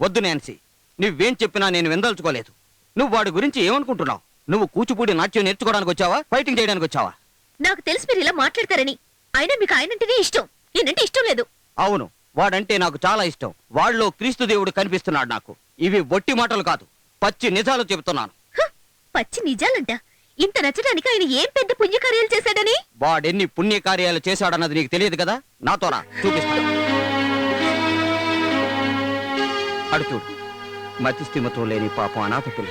వద్దు నాన్సీ. నువ్వేం చెప్పినా నేను విందల్చుకోలేదు. నువ్వు వాడి గురించి ఏమనుకుంటున్నావు? నువ్వు కూచిపూడి నాట్యం నేర్చుకోవడానికి వచ్చావా? ఫైటింగ్ చేయడానికి వచ్చావా? నాకు తెలిసి మీరు ఇలా మాట్లాడతారని. అయినా మీకు ఆయనంటేనే ఇష్టం. ఈయనంటే ఇష్టం లేదు. అవును వాడంటే నాకు చాలా ఇష్టం. వాళ్ళలో క్రీస్తు దేవుడు కనిపిస్తున్నాడు నాకు. ఇవి బొట్టి మాటలు కాదు. పచ్చి నిజాలు చెబుతున్నాను. హ! పచ్చి నిజాలంట. ఇంత నచ్చడానికి ఆయన ఏం పెద్ద పుణ్యకార్యాలు చేశాడని? వాడెన్ని పుణ్యకార్యాలు చేశాడన్నది నీకు తెలియదు కదా? నాతోరా చూపిస్తా. అడు చూడు. మతిస్థిమతో లేని పాపం అనాథ పిల్ల.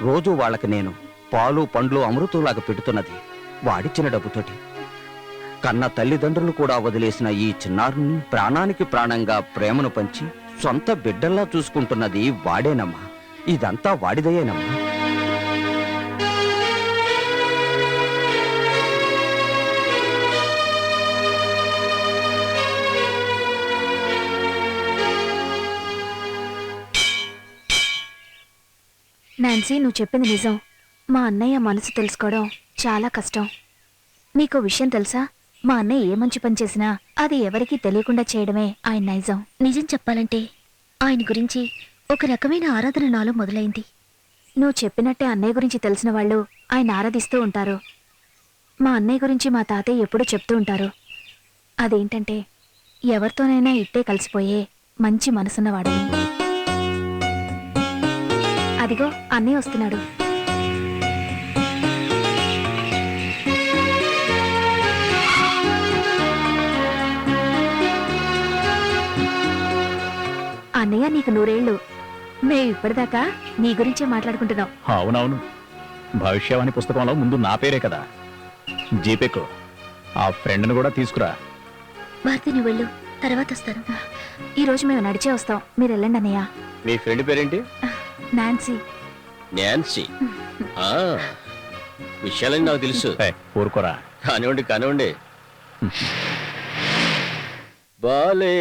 రోజు వాళ్ళకి నేను పాలు పండ్లు అమృతంలాగా పెడుతున్నది వాడిచ్చిన డబ్బుతోటి. కన్న తల్లిదండ్రులు కూడా వదిలేసిన ఈ చిన్నారుని ప్రాణానికి ప్రాణంగా ప్రేమను పంచి సొంత బిడ్డల్లా చూసుకుంటున్నది వాడేనమ్మా. ఇదంతా వాడిదయేనమ్మా. నాన్సీ నువ్వు చెప్పింది నిజం. మా అన్నయ్య మనసు తెలుసుకోవడం చాలా కష్టం. నీకో విషయం తెలుసా? మా అన్నయ్య ఏ మంచి పని చేసినా అది ఎవరికీ తెలియకుండా చేయడమే ఆయన నైజం. నిజం చెప్పాలంటే ఆయన గురించి ఒక రకమైన ఆరాధన నాలో మొదలైంది. నువ్వు చెప్పినట్టే అన్నయ్య గురించి తెలిసిన వాళ్ళు ఆయన ఆరాధిస్తూ ఉంటారు. మా అన్నయ్య గురించి మా తాతయ్య ఎప్పుడూ చెప్తూ ఉంటారు. అదేంటంటే ఎవరితోనైనా ఇట్టే కలిసిపోయే మంచి మనసున్నవాడని. అదిగో అన్నయ్య వస్తున్నాడు. అన్నయ్య నీకు నూరేళ్ళు. మేము ఇప్పటిదాకా నీ గురించే మాట్లాడుకుంటున్నాం. అవునవును. భవిష్యవాణి పుస్తకంలో ముందు నా పేరే కదా. జీపేకు ఆ ఫ్రెండ్ను కూడా తీసుకురా. భారతి నువ్వు వెళ్ళు తర్వాత వస్తాను. ఈ రోజు మేము నడిచే వస్తాం. మీరు వెళ్ళండి అన్నయ్య. మీ ఫ్రెండ్ పేరేంటి? నాన్సీ. నాన్సీ? ఆ, విషయాలని నాకు తెలుసు. ఏయ్, ఊరుకోరా. కానివ్వండి కానివ్వండి. బాలే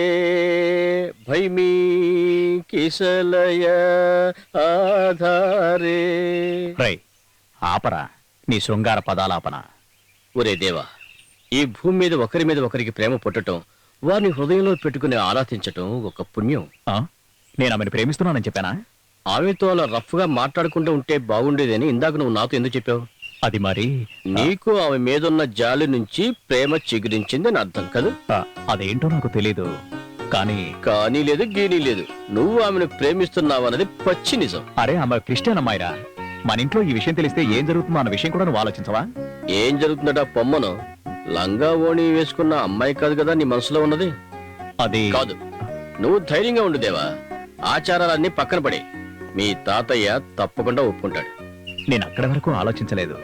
భైమీ కిసలయ ఆధారే. రై ఆపరా. నీ శృంగార పదాలాపన. ఒరే దేవా ఈ భూమి మీద ఒకరి మీద ఒకరికి ప్రేమ పుట్టటం వారిని హృదయంలో పెట్టుకుని ఆరాధించటం ఒక పుణ్యం. ఆ? నేను ఆమెను ప్రేమిస్తున్నానని చెప్పానా? ఆమెతో అలా రఫ్గా మాట్లాడుకుంటూ ఉంటే బాగుండేదని ఇందాక నువ్వు నాతో ఎందుకు చెప్పావు? అది మరి? నీకు ఆమె మీదున్న జాలి నుంచి ప్రేమ చిగురించింది అని అర్థం కదా? ఆ, అదేంటో నాకు తెలీదు. కానీ కానీ లేదు గీనీ లేదు. నువ్వు ఆమెను ప్రేమిస్తున్నావన్నది పచ్చి నిజం. అరే ఆమె క్రిస్టియన్ అమ్మాయిరా. మన ఇంట్లో ఈ విషయం తెలిస్తే ఏం జరుగుతుందో అన్న విషయం కూడా నువ్వు ఆలోచించవా? ఏం జరుగుతుందట పొమ్మను? లంగా ఓణి వేసుకున్న అమ్మాయి కాదు కదా నీ మనసులో ఉన్నది? అది కాదు. నువ్వు ధైర్యంగా ఉండు దేవా. ఆచారాలన్నీ పక్కన పడే. మీ తాతయ్య తప్పకుండా ఒప్పుకుంటాడు. నేను అక్కడి వరకు ఆలోచించలేదు.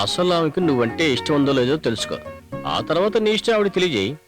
అసలు ఆమెకు నువ్వంటే ఇష్టం ఉందో లేదో తెలుసుకో. ఆ తర్వాత నీ ఇష్టం ఆవిడ తెలియజేయి.